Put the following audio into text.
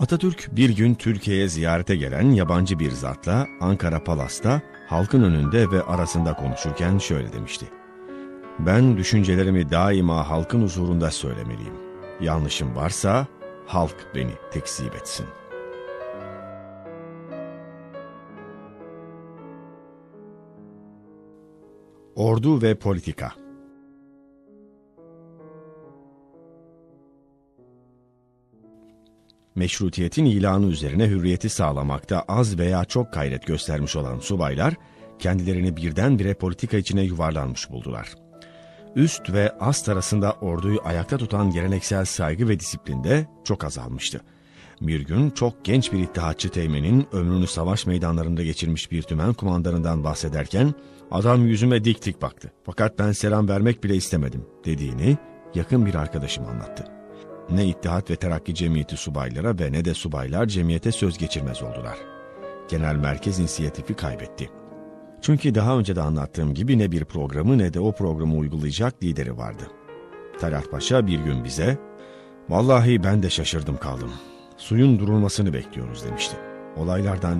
Atatürk bir gün Türkiye'ye ziyarete gelen yabancı bir zatla Ankara Palas'ta halkın önünde ve arasında konuşurken şöyle demişti. Ben düşüncelerimi daima halkın huzurunda söylemeliyim. Yanlışım varsa halk beni tekzip etsin. Ordu ve Politika Meşrutiyetin ilanı üzerine hürriyeti sağlamakta az veya çok gayret göstermiş olan subaylar, kendilerini birdenbire politika içine yuvarlanmış buldular. Üst ve ast arasında orduyu ayakta tutan geleneksel saygı ve disiplinde çok azalmıştı. Bir gün çok genç bir ittihatçı teğmenin ömrünü savaş meydanlarında geçirmiş bir tümen kumandanından bahsederken adam yüzüme dik dik baktı. Fakat ben selam vermek bile istemedim dediğini yakın bir arkadaşım anlattı. Ne İttihat ve Terakki Cemiyeti subaylara ve ne de subaylar cemiyete söz geçirmez oldular. Genel merkez inisiyatifi kaybetti. Çünkü daha önce de anlattığım gibi ne bir programı ne de o programı uygulayacak lideri vardı. Talat Paşa bir gün bize, ''Vallahi ben de şaşırdım kaldım. Suyun durulmasını bekliyoruz.'' demişti. Olaylardan